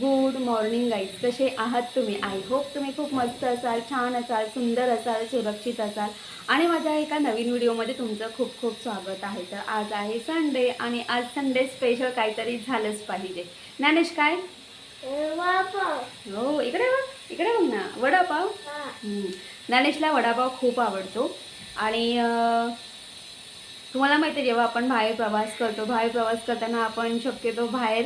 Good morning guys. कसे आहात तुम्ही? आय होप तुम्ही खूप मस्त असाल छान असाल सुंदर असाल सुरक्षित असाल. आणि माझ्या एका नवीन व्हिडिओमध्ये तुमचं खूप खूप स्वागत आहे. तर आज आहे संडे आणि आज संडे स्पेशल काहीतरी झालंच पाहिजे. ज्ञानेश काय? हो इकडे बघ इकडे बघ ना. वडापाव. ज्ञानेशला वडापाव खूप आवडतो. आणि तुम्हाला माहिती आहे जेव्हा आपण बाहेर प्रवास करतो बाहेर प्रवास करताना आपण शक्यतो बाहेर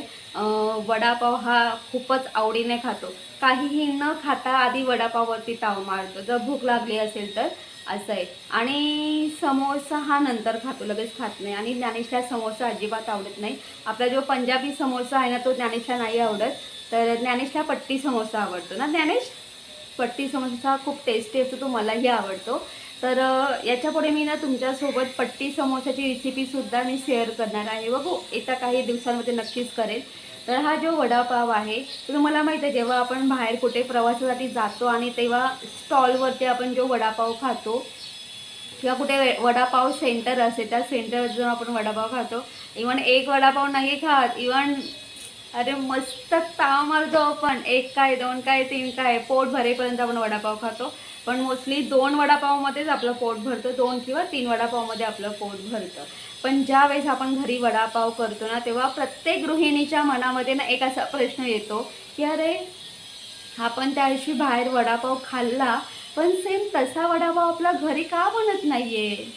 वडापाव हा खूपच आवडीने खातो. काहीही न खाता आधी वडापाववरती ताव मारतो. जर भूक लागली असेल तर असं आहे. आणि समोसा हा नंतर खातो लगेच खात नाही. आणि ज्ञानेशला समोसा अजिबात आवडत नाही. आपला जो पंजाबी समोसा आहे ना तो ज्ञानेशला नाही आवडत. तर ज्ञानेशला पट्टी समोसा आवडतो. ना ज्ञानेश? पट्टी समोसा खूप टेस्टी असतो तो मलाही आवडतो. तर याच्यापुढे मी ना तुमच्यासोबत पट्टी समोसाची रेसिपीसुद्धा मी शेअर करणार आहे. बघू येत्या काही दिवसांमध्ये नक्कीच करेल. तर हा जो वडापाव आहे तर तुम्हाला माहीत आहे जेव्हा आपण बाहेर कुठे प्रवासासाठी जातो आणि तेव्हा स्टॉलवरती आपण जो वडापाव खातो किंवा कुठे वडापाव सेंटर असेल त्या सेंटरवर जाऊन आपण वडापाव खातो. इवन एक वडापाव नाही खात इवन अरे मस्त ताव मारतो आपण. एक काय दोन काय तीन काय पोट भरेपर्यंत आपण वडापाव खातो. पण मोस्टली दोन वडापावमध्येच आपलं पोट भरतं. दोन किंवा तीन वडापावमध्ये आपलं पोट भरतं. पण ज्या वेळेस आपण घरी वडापाव करतो ना तेव्हा प्रत्येक गृहिणीच्या मनामध्ये ना एक असा प्रश्न येतो की अरे आपण त्या दिवशी बाहेर वडापाव खाल्ला पण सेम तसा वडापाव आपला घरी का बनत नाही आहे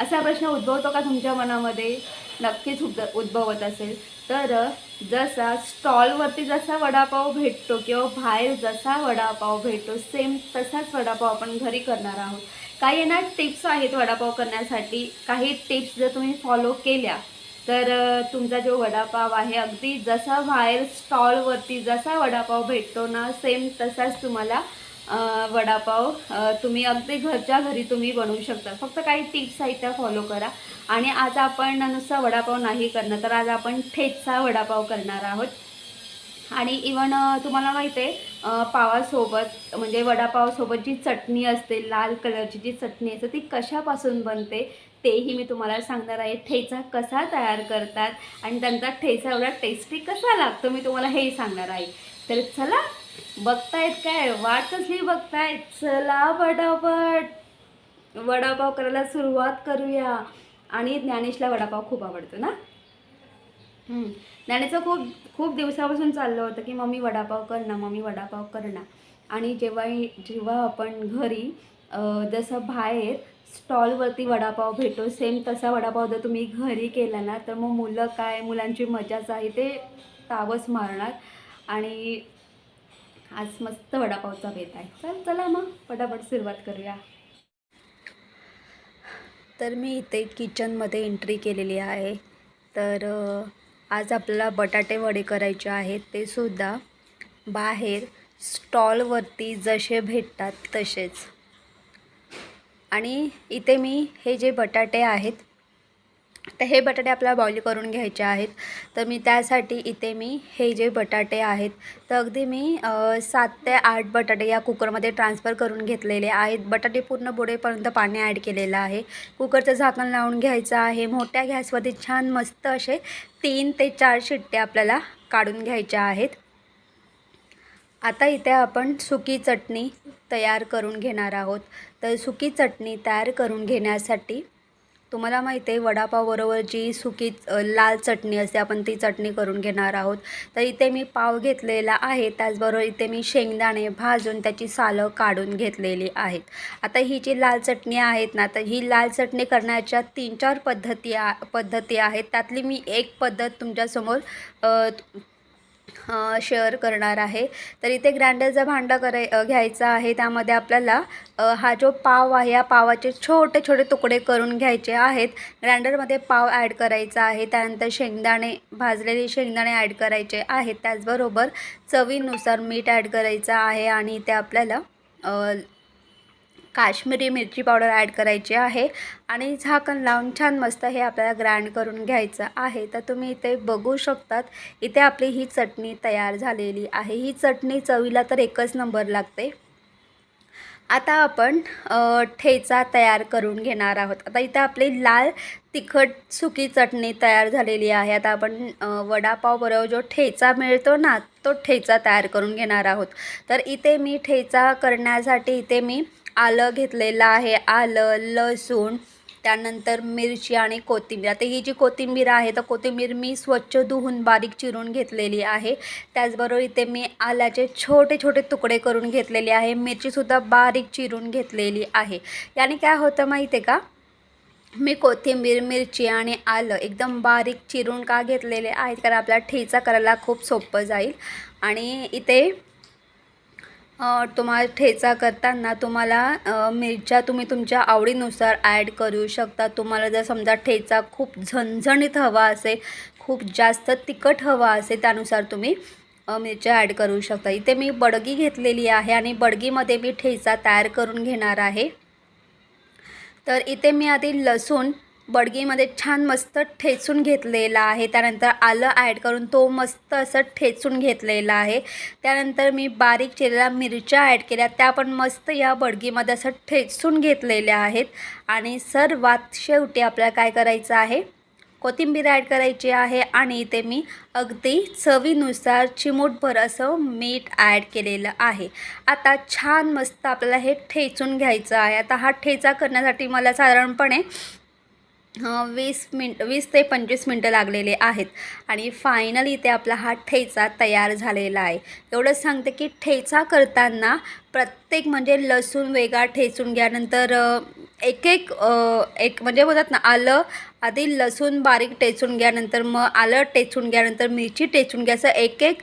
असा प्रश्न उद्भवतो का तुमच्या मनामध्ये? नक्कीच उद्भवत असेल. तर जसा स्टॉलवरती जसा वडापाव भेटतो किंवा बाहेर जसा वडापाव भेटतो सेम तसाच वडापाव आपण घरी करणार आहोत. काही ना टिप्स आहेत वडापाव करण्यासाठी. काही टिप्स जर तुम्ही फॉलो केल्या तर तुमचा जो वडापाव आहे अगदी जसा बाहेर स्टॉलवरती जसा वडापाव भेटतो ना सेम तसाच तुम्हाला वडापाव तुम्ही अगदी घरच्या घरी तुम्ही बनवू शकता. फक्त काही टिप्स आहेत त्या फॉलो करा. आणि आज आपण नुसता वडापाव नाही करणार तर आज आपण ठेचा वडापाव करणार आहोत. आणि इवन तुम्हाला माहिती आहे पावासोबत म्हणजे वडापावसोबत जी चटणी असते लाल कलरची जी चटणी असते ती कशापासून बनते तेही मी तुम्हाला सांगणार आहे. ठेचा कसा तयार करतात आणि त्यांचा ठेचा एवढा टेस्टी कसा लागतो मी तुम्हाला हेही सांगणार आहे. तर चला बघतायत काय? वाट कसली बघतायत. चला वडापट वडापाव करायला सुरुवात करूया. आणि ज्ञानेशला वडापाव खूप आवडतो ना? ज्ञानेचं खूप खूप दिवसापासून चाललं होतं की मम्मी वडापाव कर ना मम्मी वडापाव कर ना. आणि जेव्हा जेव्हा आपण घरी जसं बाहेर स्टॉलवरती वडापाव भेटतो सेम तसा वडापाव जर तुम्ही घरी केला ना तर मग मुलं काय मुलांची मजाच आहे ते तावच मारणार. आणि आज मस्त वडापावचा बेत आहे. चल चला मग पटापट सुरुवात करूया. तर मी इथे किचनमध्ये एंट्री केलेली आहे. तर आज आपल्याला बटाटे वडे करायचे आहेत. ते सुद्धा बाहेर स्टॉलवरती जसे भेटतात तसेच. आणि इथे मी हे जे बटाटे आहेत तर हे बटाटे आपल्याला बॉईल करून घ्यायचे आहेत. तर मी त्यासाठी इथे मी हे जे बटाटे आहेत तर अगदी मी सात ते आठ बटाटे या कुकरमध्ये ट्रान्सफर करून घेतलेले आहेत. बटाटे पूर्ण बुडेपर्यंत पाणी ॲड केलेलं आहे. कुकरचं झाकण लावून घ्यायचं आहे. मोठ्या गॅसवरती छान मस्त असे तीन ते चार शिट्टे आपल्याला काढून घ्यायच्या आहेत. आता इथे आपण सुकी चटणी तयार करून घेणार आहोत. तर सुकी चटणी तयार करून घेण्यासाठी तुम्हाला माहिती आहे वडापावबरोबर जी सुकी लाल चटणी असते आपण ती चटणी करून घेणार आहोत. तर इथे मी पाव घेतलेला आहे त्याचबरोबर इथे मी शेंगदाणे भाजून त्याची सालं काढून घेतलेली आहेत. आता ही जी लाल चटणी आहेत ना तर ही लाल चटणी करण्याच्या तीन चार पद्धती पद्धती आहेत. त्यातली मी एक पद्धत तुमच्यासमोर शेअर करणार आहे. तर इथे ग्राइंडरचा भांडा कराय घ्यायचा आहे. त्यामध्ये आपल्याला हा जो पाव आहे या पावाचे छोटे छोटे तुकडे करून घ्यायचे आहेत. ग्राइंडरमध्ये पाव ॲड करायचा आहे. त्यानंतर शेंगदाणे भाजलेले शेंगदाणे ॲड करायचे आहेत. त्याचबरोबर चवीनुसार मीठ ॲड करायचं आहे. आणि ते आपल्याला काश्मीरी मिरची पावडर ॲड करायची आहे आणि झाकण लावून छान मस्त हे आपल्याला ग्राइंड करून घ्यायचं आहे. तर तुम्ही इथे बघू शकतात इथे आपली ही चटणी तयार झालेली आहे. ही चटणी चवीला तर एकच नंबर लागते. आता आपण ठेचा तयार करून घेणार आहोत. आता इथे आपली लाल तिखट सुकी चटणी तयार झालेली आहे. आता आपण वडापावबरोबर जो ठेचा मिळतो ना तो ठेचा तयार करून घेणार आहोत. तर इथे मी ठेचा करण्यासाठी इथे मी आलं घेतलेलं आहे. आलं लसूण त्यानंतर मिरची आणि कोथिंबीर. आता ही जी कोथिंबीर आहे तर कोथिंबीर मी स्वच्छ धुवून बारीक चिरून घेतलेली आहे. त्याचबरोबर इथे मी आल्याचे छोटे छोटे तुकडे करून घेतलेले आहे. मिरचीसुद्धा बारीक चिरून घेतलेली आहे. याने काय होतं माहिती आहे का? मी कोथिंबीर मिरची आणि आलं एकदम बारीक चिरून का घेतलेले आहेत? कारण आपल्याला ठेचा करायला खूप सोपं जाईल. आणि इथे तुम्हाला ठेचा करताना तुम्हाला मिरच्या तुम्ही तुमच्या आवडीनुसार ॲड करू शकता. तुम्हाला जर समजा ठेचा खूप झणझणीत हवा असेल खूप जास्त तिखट हवा असेल त्यानुसार तुम्ही मिरच्या ॲड करू शकता. इथे मी बडगी घेतलेली आहे आणि बडगीमध्ये मी ठेचा तयार करून घेणार आहे. तर इथे मी आधी लसूण बडगीमध्ये छान मस्त ठेचून घेतलेला आहे. त्यानंतर आलं ॲड करून तो मस्त असं ठेचून घेतलेला आहे. त्यानंतर मी बारीक चिरलेल्या मिरच्या ॲड केल्या. त्या पण मस्त या बडगीमध्ये असं ठेचून घेतलेल्या आहेत. आणि सर्वात शेवटी आपल्याला काय करायचं आहे? कोथिंबीर ॲड करायची आहे आणि इथे मी अगदी चवीनुसार चिमूटभर असं मीठ ॲड केलेलं आहे. आता छान मस्त आपल्याला हे ठेचून घ्यायचं आहे. आता हा ठेचा करण्यासाठी मला साधारणपणे वीस मिनट वीस ते पंचवीस मिनटं लागलेले आहेत. आणि फायनली इथे आपला हा ठेचा तयार झालेला आहे. एवढंच सांगते की ठेचा करताना प्रत्येक म्हणजे लसूण वेगळा ठेचून घ्या. नंतर एक एक एक म्हणजे बोलतात ना आलं आधी लसूण बारीक टेचून घ्या. नंतर मग आलं टेचून घ्या. नंतर मिरची टेचून घ्या. असं एक एक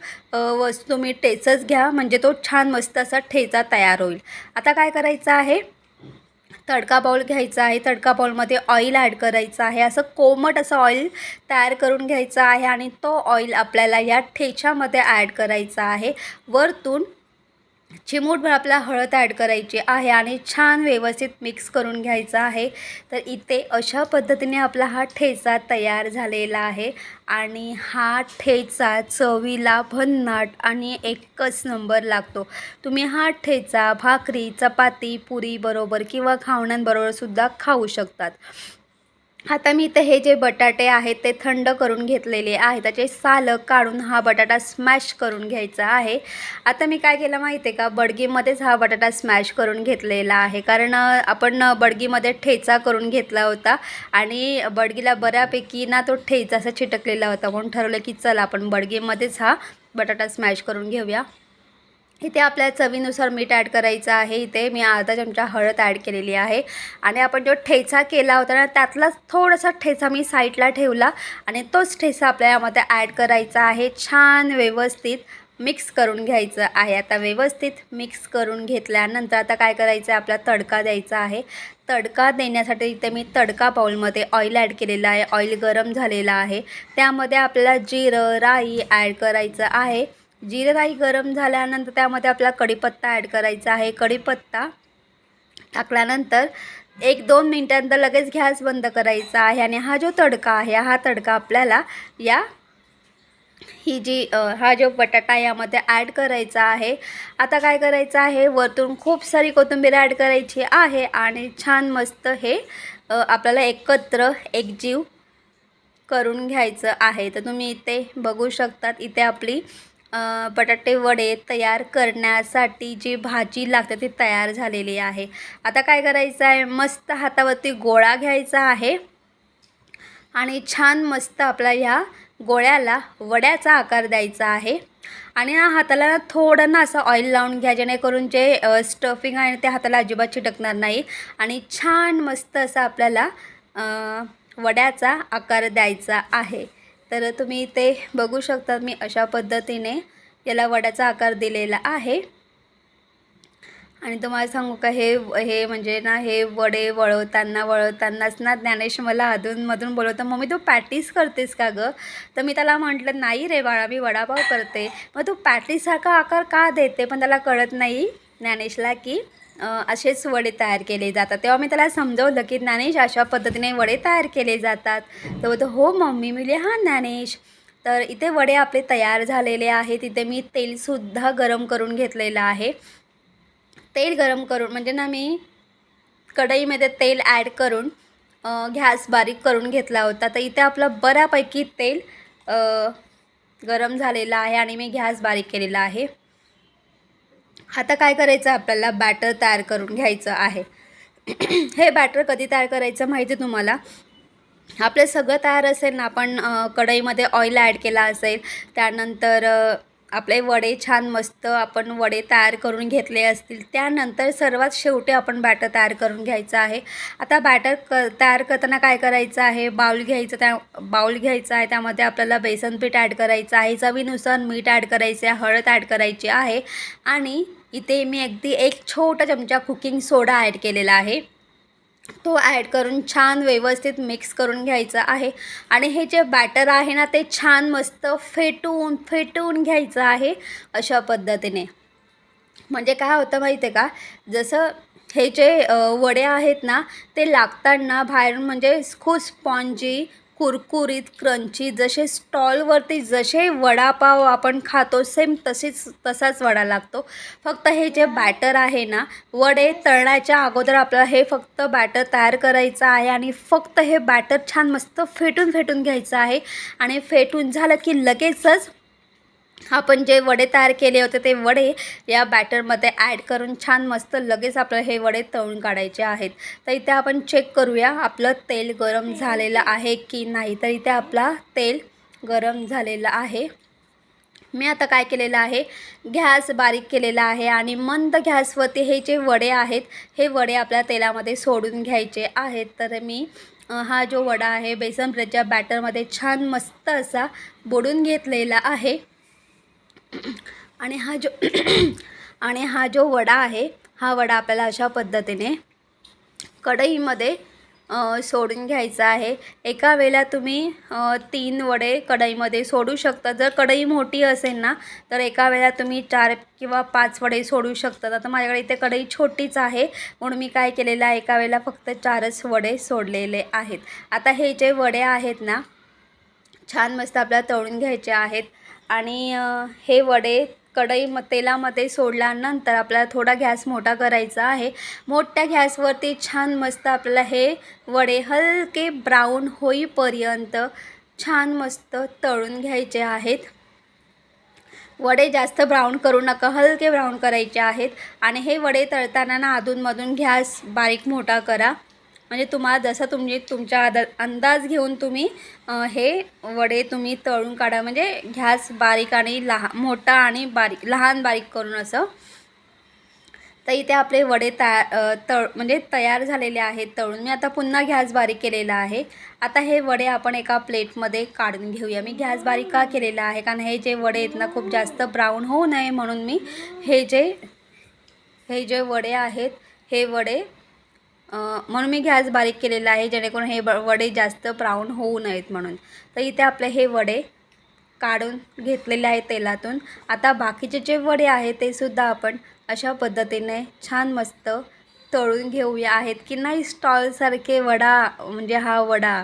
वस्तू मी टेचच घ्या. म्हणजे तो छान मस्त असा ठेचा तयार होईल. आता काय करायचं आहे? तडका बाऊल घ्यायचा आहे. तडका बाऊलमध्ये ऑइल ॲड करायचं आहे. असं कोमट असं ऑइल तयार करून घ्यायचं आहे आणि तो ऑइल आपल्याला या ठेच्यामध्ये ॲड करायचा आहे. वरतून चिमूटभर आपला हळद ॲड करायची आहे आणि छान व्यवस्थित मिक्स करून घ्यायचा आहे. तर इथे अशा पद्धतीने आपला हा ठेचा तयार झालेला आहे आणि हा ठेचा चवीला भन्नाट आणि एकच नंबर लागतो. तुम्ही हा ठेचा भाकरी चपाती पुरी बरोबर किंवा खावण्यांबरोबर सुद्धा खाऊ शकतात. आता मी इथं हे जे बटाटे आहेत ते थंड करून घेतलेले आहे त्याचे सालं काढून हा बटाटा स्मॅश करून घ्यायचा आहे. आता मी काय केलं माहिती आहे का? बडगीमध्येच हा बटाटा स्मॅश करून घेतलेला आहे. कारण आपण बडगीमध्ये ठेचा करून घेतला होता आणि बडगीला बऱ्यापैकी ना तो ठेचा असा चिटकलेला होता म्हणून ठरवलं की चला आपण बडगीमध्येच हा बटाटा स्मॅश करून घेऊया. इथे आपल्या चवीनुसार मीठ ॲड करायचं आहे. इथे मी अर्धा चमचा हळद ॲड केलेली आहे. आणि आपण जो ठेचा केला होता ना त्यातलाच थोडासा ठेचा मी साईडला ठेवला. आणि तोच ठेचा आपल्या यामध्ये ॲड करायचा आहे. छान व्यवस्थित मिक्स करून घ्यायचं आहे. आता व्यवस्थित मिक्स करून घेतल्यानंतर आता काय करायचं आहे? आपला तडका द्यायचा आहे. तडका देण्यासाठी इथे मी तडका बाउलमध्ये ऑइल ॲड केलेलं आहे. ऑइल गरम झालेलं आहे. त्यामध्ये आपल्याला जिरं राई ॲड करायचं आहे. जिरं राई गरम झाल्यानंतर त्यामध्ये आपला कढीपत्ता ॲड करायचा आहे. कढीपत्ता टाकल्यानंतर एक दोन मिनटानंतर लगेच गॅस बंद करायचा आहे आणि हा जो तडका आहे हा तडका आपल्याला या ही जी हा जो बटाटा यामध्ये ॲड करायचा आहे. आता काय करायचं आहे वरतून खूप सारी कोथिंबीर ॲड करायची आहे आणि छान मस्त हे आपल्याला एकत्र एकजीव करून घ्यायचं आहे. तर तुम्ही इथे बघू शकतात इथे आपली बटाटे वडे तयार करण्यासाठी जी भाजी लागते ती तयार झालेली आहे. आता काय करायचं आहे? मस्त हातावरती गोळा घ्यायचा आहे. आणि छान मस्त आपला ह्या गोळ्याला वड्याचा आकार द्यायचा आहे. आणि ना हाताला ना थोडं ना असं ऑइल लावून घ्या जेणेकरून जे स्टफिंग आहे ते हाताला अजिबात चिटकणार नाही. आणि छान मस्त असं आपल्याला वड्याचा आकार द्यायचा आहे. तर तुम्ही इथे बघू शकता मी अशा पद्धतीने याला वड्याचा आकार दिलेला आहे. आणि तुम्हाला सांगू का हे हे म्हणजे ना हे वडे वळवताना वळवतानाच ना ज्ञानेश मला अधूनमधून बोलवतं. मम्मी तू पॅटीस करतेस का गं? तर मी त्याला म्हटलं नाही रे बाळा मी वडापाव करते. मग तू पॅटीसारखा आकार का देते? पण त्याला कळत नाही ज्ञानेशला की असेच वडे तयार केले जातात. तेव्हा मी त्याला समजवलं की ज्ञानेश अशा पद्धतीने वडे तयार केले जातात. तर बोलतो हो मम्मी. मी हां ज्ञानेश. तर इथे वडे आपले तयार झालेले आहेत. इथे मी तेलसुद्धा गरम करून घेतलेलं आहे. तेल गरम करून म्हणजे ना मी कढईमध्ये तेल ॲड करून गॅस बारीक करून घेतला होता. तर इथे आपलं बऱ्यापैकी तेल गरम झालेलं आहे आणि मी गॅस बारीक केलेला आहे. आता काय करायचं? आपल्याला बॅटर तयार करून घ्यायचं आहे. हे बॅटर कधी तयार करायचं माहिती आहे तुम्हाला? आपलं सगळं तयार असेल ना आपण कढईमध्ये ऑइल ॲड केला असेल त्यानंतर आपले वडे छान मस्त आपण वडे तयार करून घेतले असतील. त्यानंतर सर्वात शेवटी आपण बॅटर तयार करून घ्यायचं आहे. आता बॅटर क तयार करताना काय करायचं आहे? बाऊल घ्यायचं त्या बाऊल घ्यायचं आहे. त्यामध्ये आपल्याला बेसन पीठ ॲड करायचं आहे. चवीनुसार मीठ ॲड करायचे आहे. हळद ॲड करायची आहे. आणि इथे मी अगदी एक छोटा चमचा कुकिंग सोडा ॲड केलेला आहे. तो ॲड करून छान व्यवस्थित मिक्स करून घ्यायचा आहे. आणि हे जे बॅटर आहे ना ते छान मस्त फेटून फेटून घ्यायचं आहे अशा पद्धतीने. म्हणजे काय होतं माहिती आहे का? जसं हे जे वडे आहेत ना ते लागताना बाहेरून म्हणजे खूप स्पॉन्जी कुरकुरीत क्रंची जसे स्टॉलवरती जसे वडापाव आपण खातो सेम तशीच तसाच वडा लागतो. फक्त हे जे बॅटर आहे ना वडे तळण्याच्या अगोदर आपल्याला हे फक्त बॅटर तयार करायचं आहे आणि फक्त हे बॅटर छान मस्त फेटून फेटून घ्यायचं आहे. आणि फेटून झालं की लगेचच आपण जे वडे तयार केले होते ते वडे या बॅटरमध्ये ॲड करून छान मस्त लगेच आपलं हे वडे तळून काढायचे आहेत. तर इथे आपण चेक करूया आपलं तेल गरम झालेलं आहे की नाही. तर इथे आपला तेल गरम झालेलं आहे. मी आता काय केलेलं आहे? गॅस बारीक केलेला आहे आणि मंद गॅसवरती हे जे वडे आहेत हे वडे आपल्या तेलामध्ये सोडून घ्यायचे आहेत. तर मी हा जो वडा आहे बेसन ब्रेडच्या बॅटरमध्ये छान मस्त असा बुडून घेतलेला आहे. आणि हा जो आणि हा जो वडा आहे हा वडा आपल्याला अशा पद्धतीने कढईमध्ये सोडून घ्यायचा आहे. एका वेळेला तुम्ही तीन वडे कढईमध्ये सोडू शकता. जर कढई मोठी असेल ना तर एका वेळेला तुम्ही चार किंवा पाच वडे सोडू शकतात आता माझ्याकडे इथे कढई छोटीच आहे म्हणून मी काय केलेलं आहे एका वेळेला फक्त चारच वडे सोडलेले आहेत. आता हे जे वडे आहेत ना छान मस्त आपल्याला तळून घ्यायचे आहेत. आणि हे वडे कढई म तेलामध्ये सोडल्यानंतर आपल्याला थोडा गॅस मोठा करायचा आहे. मोठ्या गॅसवरती छान मस्त आपल्याला हे वडे हलके ब्राऊन होईपर्यंत छान मस्त तळून घ्यायचे आहेत. वडे जास्त ब्राऊन करू नका हलके ब्राऊन करायचे आहेत. आणि हे वडे तळताना ना अधूनमधून गॅस बारीक मोठा करा. म्हणजे तुम्हाला जसं तुम्ही तुमच्या आदा अंदाज घेऊन तुम्ही हे वडे तुम्ही तळून काढा. म्हणजे घ्यास बारीक आणि लहान मोठा आणि बारीक लहान बारीक करून असं. तर इथे आपले वडे तया तळ म्हणजे तयार झालेले आहेत तळून. मी आता पुन्हा गॅस बारीक केलेला आहे. आता हे वडे आपण एका प्लेटमध्ये काढून घेऊया. मी गॅस बारीक का केलेला आहे? कारण हे जे वडे आहेत ना खूप जास्त ब्राऊन होऊ नये म्हणून मी हे जे हे जे वडे आहेत हे वडे म्हणून मी गॅस बारीक केलेला आहे जेणेकरून हे ब वडे जास्त ब्राऊन होऊ नयेत म्हणून. तर इथे आपले हे वडे काढून घेतलेले आहे तेलातून. आता बाकीचे जे वडे आहेत ते सुद्धा आपण अशा पद्धतीने छान मस्त तळून घेऊया आहेत की नाही स्टॉलसारखे वडा म्हणजे हा वडा.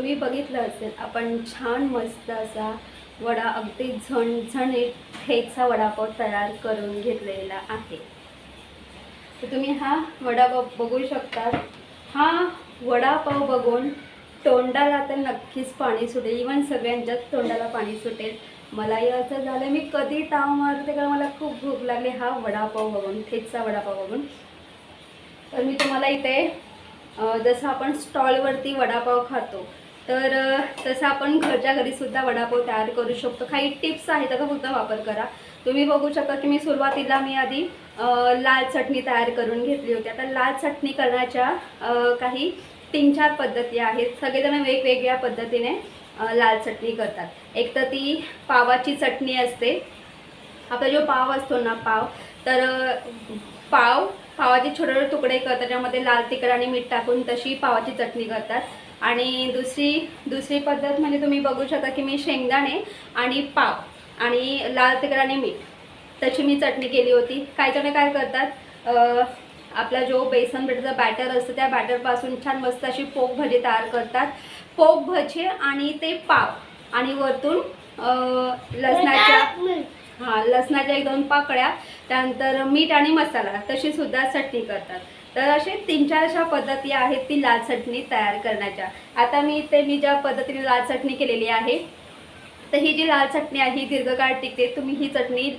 तुम्ही बघितलं असेल आपण छान मस्त असा वडा अगदी झणझणीत ठेचा वडापाव तयार करून घेतलेला आहे. तर तुम्ही हा वडापाव बघू शकता हा वडापाव बघून तोंडाला तर नक्कीच पाणी सुटेल. इवन सगळ्यांच्याच तोंडाला पाणी सुटेल. मलाही असं झालं मी कधी ताव मारते कारण मला खूप भूक लागली. हा वडापाव बघून ठेचा वडापाव बघून. तर मी तुम्हाला इथे जसं आपण स्टॉलवरती वडापाव खातो तर तसं आपण घरच्या घरीसुद्धा वडापाव तयार करू शकतो. काही टिप्स आहेत त्याचा सुद्धा वापर करा. तुम्ही बघू शकता की मी सुरुवातीला मी आधी लाल चटणी तयार करून घेतली होती. आता लाल चटणी करण्याच्या काही तीन चार पद्धती आहेत. सगळेजण वेगवेगळ्या पद्धतीने लाल चटणी करतात. एक तर ती पावाची चटणी असते. आपला जो पाव असतो ना पाव तर पाव पावाचे छोटे छोटे तुकडे करतात. त्याच्यामध्ये लाल तिखट आणि मीठ टाकून तशी पावाची चटणी करतात. आणि दुसरी दुसरी पद्धत म्हणजे तुम्ही बघू शकता की मी शेंगदाणे आणि पाव आणि लाल तिखट आणि मीठ तशी मी चटणी केली होती. काही जण काय करतात आपला जो बेसन पिठाचा बॅटर असतं त्या बॅटरपासून छान मस्त अशी पोक भजी तयार करतात. पोक भजी आणि ते पाव आणि वरतून लसणाच्या हां लसणाच्या एक दोन पाकळ्या त्यानंतर मीठ आणि मसाला तशी सुद्धा चटणी करतात. तर असे तीन चार अशा पद्धती आहेत ती लाल चटणी तयार करण्याच्या. आता मी ते मी ज्या पद्धतीने लाल चटणी केलेली आहे तर ही जी लाल चटणी आहे ही दीर्घकाळ टिकते तुम्ही ही चटणी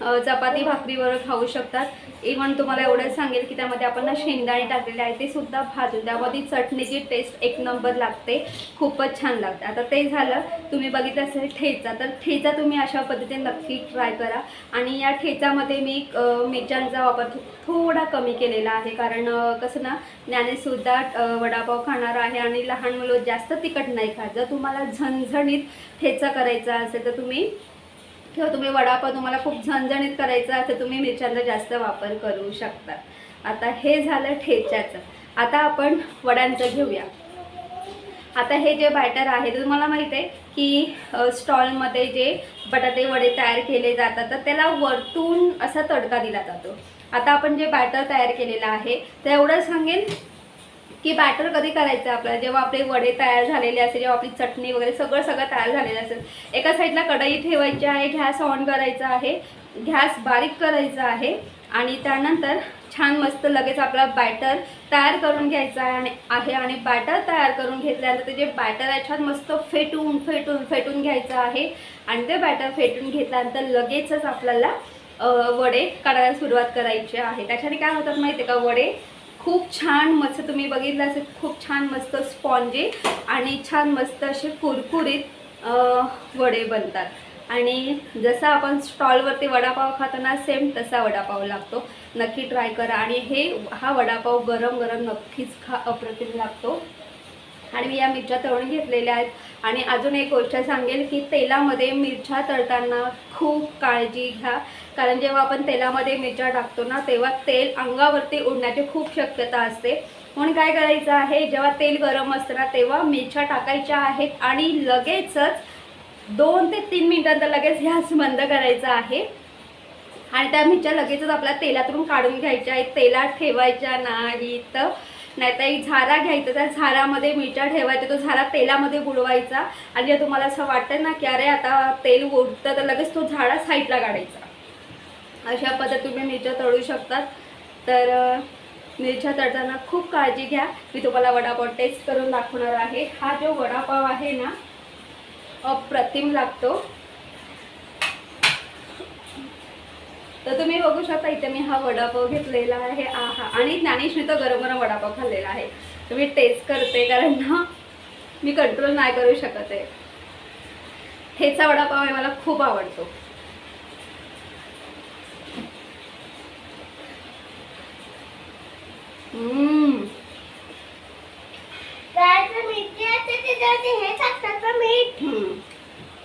चपाती भाकरीवर खाऊ शकतात. इवन तुम्हाला एवढंच सांगेल की त्यामध्ये आपण ना शेंगदाणे टाकलेले आहे ते सुद्धा भाजून त्यामध्ये चटणीची टेस्ट एक नंबर लागते. खूपच छान लागते. आता ते झालं तुम्ही बघितलं असेल ठेचा. तर ठेचा तुम्ही अशा पद्धतीने नक्की ट्राय करा. आणि या ठेचामध्ये मी मिरच्यांचा वापर थोडा कमी केलेला आहे. कारण कसं ना ज्ञानेसुद्धा वडापाव खाणार आहे आणि लहान मुलं जास्त तिखट नाही खात. जर तुम्हाला झणझणीत ठेचा करायचा असेल तर तुम्ही किंवा तुम्ही वडापाव तुम्हाला खूप झणझणीत करायचा तर तुम्ही मिरच्यांचा जास्त वापर करू शकता. आता हे झालं ठेच्याचं. आता आपण वड्यांचं घेऊया. आता हे जे बॅटर आहे ते तुम्हाला माहीत आहे की स्टॉलमध्ये जे बटाटे वडे तयार केले जातात तर त्याला वरतून असा तडका दिला जातो. आता आपण जे बॅटर तयार केलेलं आहे तर एवढं सांगेन की बॅटर कधी करायचं आपल्याला? जेव्हा आपले वडे तयार झालेले असेल जेव्हा आपली चटणी वगैरे सगळं सगळं तयार झालेलं असेल एका साईडला कढई ठेवायची आहे गॅस ऑन करायचा आहे गॅस बारीक करायचा आहे आणि त्यानंतर छान मस्त लगेच आपला बॅटर तयार करून घ्यायचा आहे आणि आहे आणि बॅटर तयार करून घेतल्यानंतर ते जे बॅटर आहे छान मस्त फेटून फेटून फेटून घ्यायचं आहे. आणि ते बॅटर फेटून घेतल्यानंतर लगेचच आपल्याला वडे काढायला सुरुवात करायची आहे. त्याच्याने काय होतात माहिती आहे का? वडे खूप छान मस्त तुम्ही बघितलं असेल खूप छान मस्त स्पॉन्जी आणि छान मस्त असे कुरकुरीत वडे बनतात. आणि जसं आपण स्टॉलवरती वडापाव खाताना सेम तसा वडापाव लागतो. नक्की ट्राय करा आणि हे हा वडापाव गरम गरम नक्कीच खा अप्रतिम लागतो. आणि मी या मिरच्या तळून घेतलेल्या आहेत. आणि अजून एक गोष्ट सांगेल की तेलामध्ये मिरच्या तळताना खूप काळजी घ्या. कारण जेव्हा आपण तेलामध्ये मिरच्या टाकतो ना तेव्हा तेल अंगावरती उडण्याची खूप शक्यता असते. म्हणून काय करायचं आहे जेव्हा तेल गरम असतं ना तेव्हा मिरच्या टाकायच्या आहेत आणि लगेचच दोन ते तीन मिनिटांतर लगेच गॅस बंद करायचा आहे. आणि त्या मिरच्या लगेचच आपल्या तेलातून काढून घ्यायच्या आहेत. तेलात ठेवायच्या नाहीत. नाहीतर एक झारा घ्यायचा त्या झारामध्ये मिरच्या ठेवायचा तो झारा तेलामध्ये बुडवायचा. आणि जर तुम्हाला असं वाटतं ना की अरे आता तेल उडतं तर लगेच तो झाडा साईडला काढायचा. अशा पद्धत तुम्ही मिरच्या तळू शकतात. तर मिरच्या तळताना खूप काळजी घ्या. मी तुम्हाला वडापाव टेस्ट करून दाखवणार आहे. हा जो वडापाव आहे ना अप्रतिम लागतो. तर तुम्ही बघू शकता इथे मी हा वडापाव घेतलेला आहे. आहा आणि ज्ञानेशने तर गरम गरम वडापाव खाल्लेला आहे. तर मी टेस्ट करते कारण ना मी कंट्रोल नाही करू शकत आहे. ठेचा वडापाव आहे मला खूप आवडतो.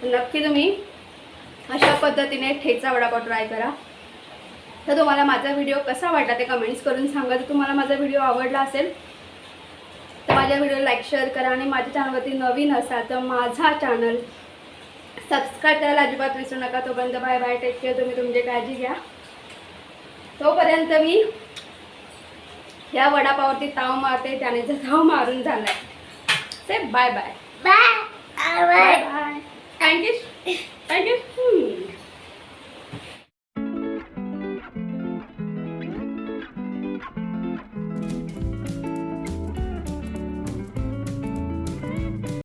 नक्की तुम्ही अशा पद्धतीने ठेचा वडापाव ट्राय करा. तर तुम्हाला माझा व्हिडिओ कसा वाटला ते कमेंट्स करून सांगा. जर तुम्हाला माझा व्हिडिओ आवडला असेल तर माझ्या व्हिडिओ लाईक शेअर करा आणि माझ्या चॅनलवरती नवीन असाल तर माझा चॅनल सबस्क्राईब करायला अजिबात विसरू नका. तोपर्यंत बाय बाय टेक केअर तुम्ही तुमची काळजी घ्या. तोपर्यंत मी या वडापावरती ताव मारते. त्याने जर ताव मारून say bye bye bye bye bye thank you thank you